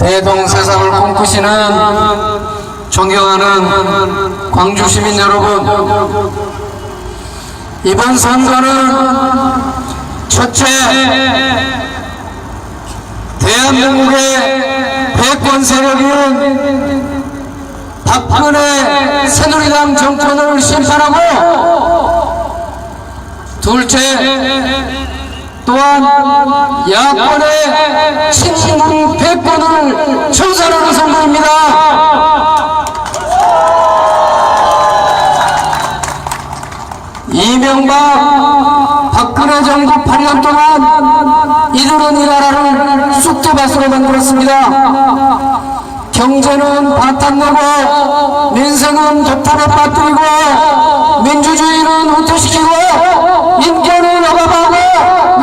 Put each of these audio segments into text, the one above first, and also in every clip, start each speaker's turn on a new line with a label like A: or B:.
A: 대동세상을 꿈꾸시는 존경하는 광주 시민 여러분, 이번 선거는 첫째, 대한민국의 패권 세력인 박근혜 새누리당 정권을 심판하고 둘째, 또한 야권의 친문 패권을 청산하는 선거입니다. 이명박 박근혜 정부 8년 동안 이들은 이 나라를 쑥대밭으로 만들었습니다. 경제는 바탕내고 민생은 도탄에 빠뜨리고 민주주의는 후퇴시키고 인권은 억압하고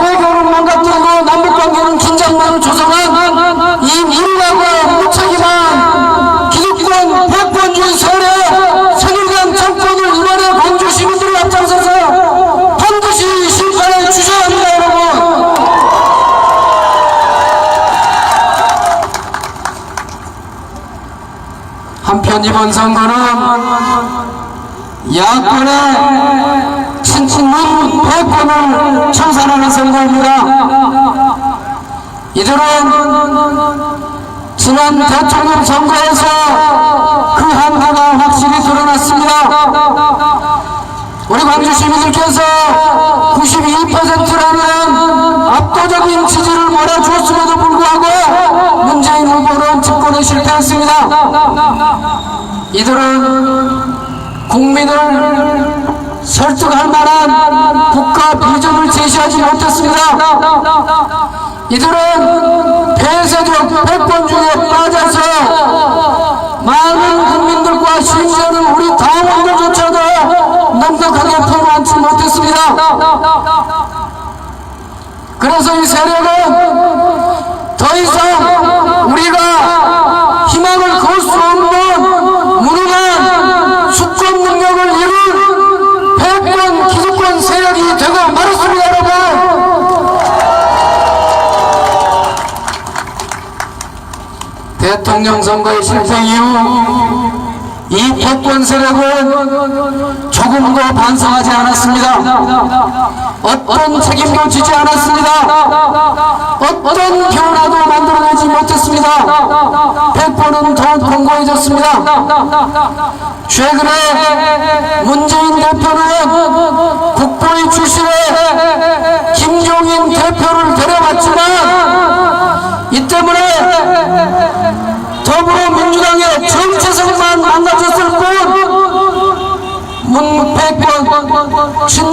A: 외교는 망가뜨리고 남북관계는 긴장만을 조성한 이 무능하고 무책임한 기득권 패권주의 세력 새누리당 정권을 이번에 광주 시민들이 앞장서서 반드시 심판해 주셔야 합니다 여러분 한편 이번 선거는 야권의 친친문 패권을 청산하는 선거입니다. 이들은 지난 대통령 선거에서 그 한계가 확실히 드러났습니다. 우리 광주 시민들께서 92%라는 압도적인 이들은 국민을 설득할 만한 국가 비전을 제시하지 못했습니다. 이들은 폐쇄적 패권주의에 빠져서 많은 국민들과 심지어는 우리 당원들조차도 넉넉하게 품어안지 못했습니다. 그래서 이 세력은 더 이상 우리가 희망을 걸 수 없는 무능한 수권 능력을 이룬 패권 기득권 세력이 되고 말았습니다 여러분 대통령 선거의 이후 이 패권 세력은 조금도 반성하지 않았습니다. 어떤 책임도 지지 않았습니다. 어떤 변화도 만들어내지 못했습니다. 패권은 더욱 공고해졌습니다. 최근에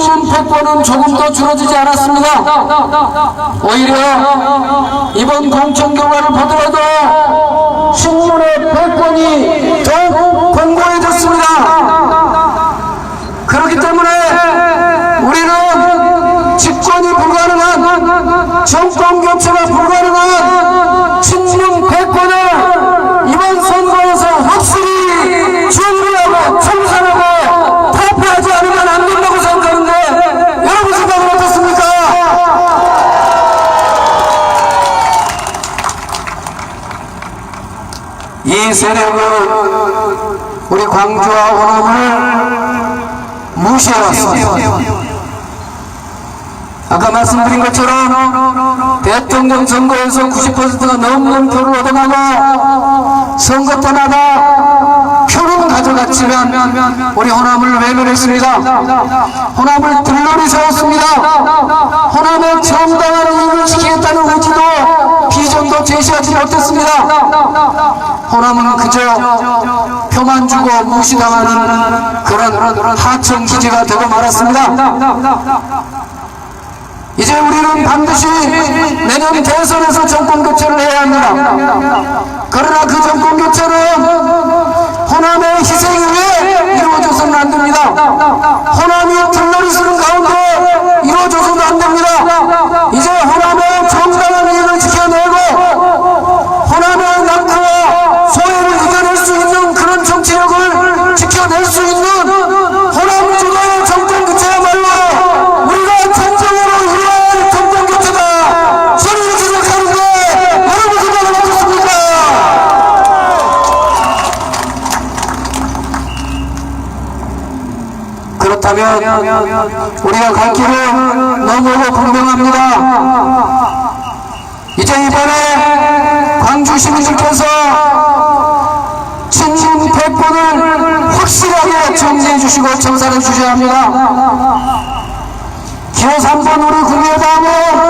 A: 문패권, 친문패권은 조금 더 줄어들지 않았습니다. 오히려 이번 공천 결과를 보더라도 신문의 패권이 더욱 공고해졌습니다. 그렇기 때문에 우리는 집권이 불가능한 정권 교체가 불가능한 친문 패권을 이번 선거에서 확실히 정리하고 청산하고 타파하지 않으면 안 된다고 생각하는데 여러분 생각은 어떻습니까? 이 세력은 우리 광주와 호남을 무시해왔습니다. 아까 말씀드린 것처럼 대통령 선거에서 90%가 넘는 표를 얻어가고 선거 때마다 표는 가져갔지만 우리 호남을 외면했습니다. 호남을 들러리 세웠습니다. 호남의 정당한 이익을 지키겠다는 제시하지 못했습니다. 호남은 그저 표만 주고 무시당하는 그런 하청 기지가 되고 말았습니다. 이제 우리는 반드시 내년 대선에서 정권 교체를 해야 합니다. 그러나 그 정권 교체는 호남의 희생이 왜 이루어져서는 안 됩니다. 호남이 들러리 쓰는 가운데 이루어져서는 안 됩니다. 이제 호남의 정당한 이익을 지켜내고 호남의 낙후와 소외를 이겨낼 수 있는 그런 정치력을 지켜낼 수 있는 호남 주도의 정권 교체야말로 우리가 진정으로 이루어야 할 정권 교체다. 소리를 지르는데 여러분 생각은 어떻습니까? 왜냐하면 우리가 갈 길은 너무도 분명합니다. 이제 이번에 광주 시민들께서 친진 패권을 확실하게 정리해 주시고 청산해 주셔야 합니다. 기호 3번 우리 국민의당은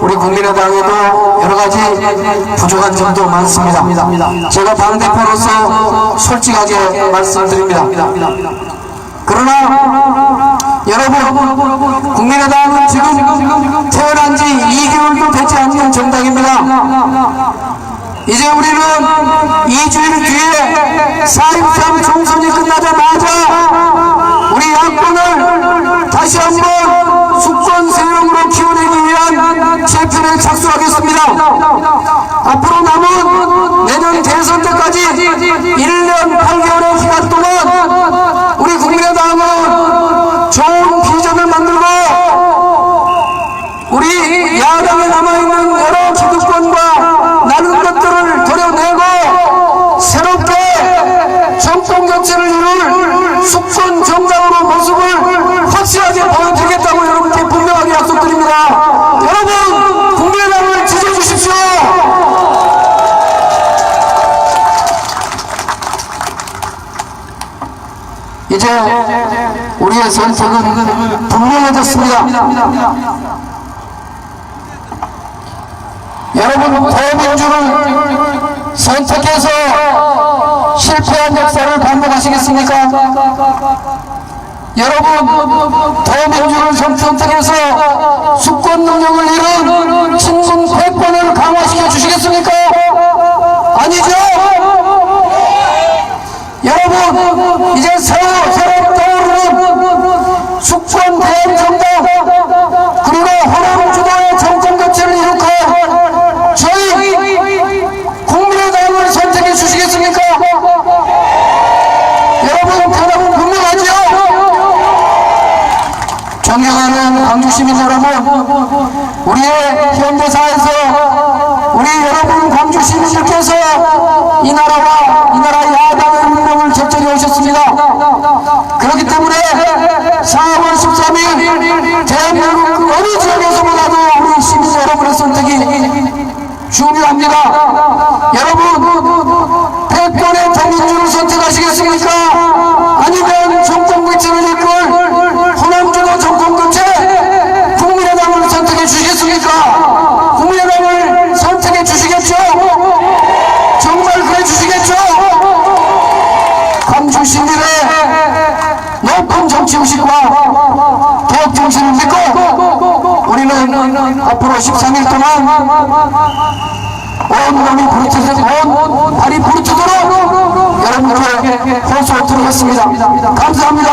A: 우리 국민의당에도 여러 가지 부족한 점도 많습니다. 제가 당대표로서 솔직하게 말씀드립니다. 그러나 여러분 국민의당은 지금 태어난 지 2개월도 되지 않는 정당입니다. 이제 우리는 2주일 뒤에 4.13 총선이 끝나자마자 우리 야권을 다시 한번 수권 세력으로 키워내기 위한 재편에 착수하겠습니다. 앞으로 남은 내년 대선 때까지 1년 8개월의 기간 동안 우리 국민의당은 좋은 비전을 만들고 우리 야당에 남아있는 여러 기득권과 나는 것들을 도려내고 새롭게 정권 교체를 이룰 숙선 정당으로 모습을 확실하게 보여드리겠다고 여러분께 분명하게 약속드립니다. 여러분 국민의당을 지지해 주십시오. 이제 우리의 선택은 분명해졌습니다. 여러분 대민주를 선택해서 실패한 역사를 반복하시겠습니까? 여러분 대민주를 선택해서 수권 능력을 잃은 친문 패권을 강화시켜 주시겠습니까? 아니죠? 여러분 이제 새로 새로 떠오르는 숙권 대한정당 그리고 호남 주도의 정권 교체를 이루고 저희 국민의당을 선택해 주시겠습니까? 여러분 대답은 분명하죠? 존경하는 광주 시민 여러분 우리의 현대사에서 우리 여러분 광주 시민들께서 이 나라와 이 나라 야당의 운명을 결정해 오셨습니다. 그렇기 때문에 4월 13일 대한민국 그 어느 지역에서보다도 우리 시민 여러분의 선택이 중요합니다. 여러분, 패권의 대민주를 선택하시겠습니까? 아니면 정권 교체를 이끌 호남주도 정권 교체 국민의당을 선택해 주시겠습니까? 국민의당을 선택해 주시겠죠? 정말 그래 주시겠죠? 광주 시민의 높은 정치의식과 개혁 정신을 믿고 우리는 앞으로 13일 동안 온 몸이 부르트도록 온 발이 부르트도록 여러분께 호소 드리겠습니다. 감사합니다.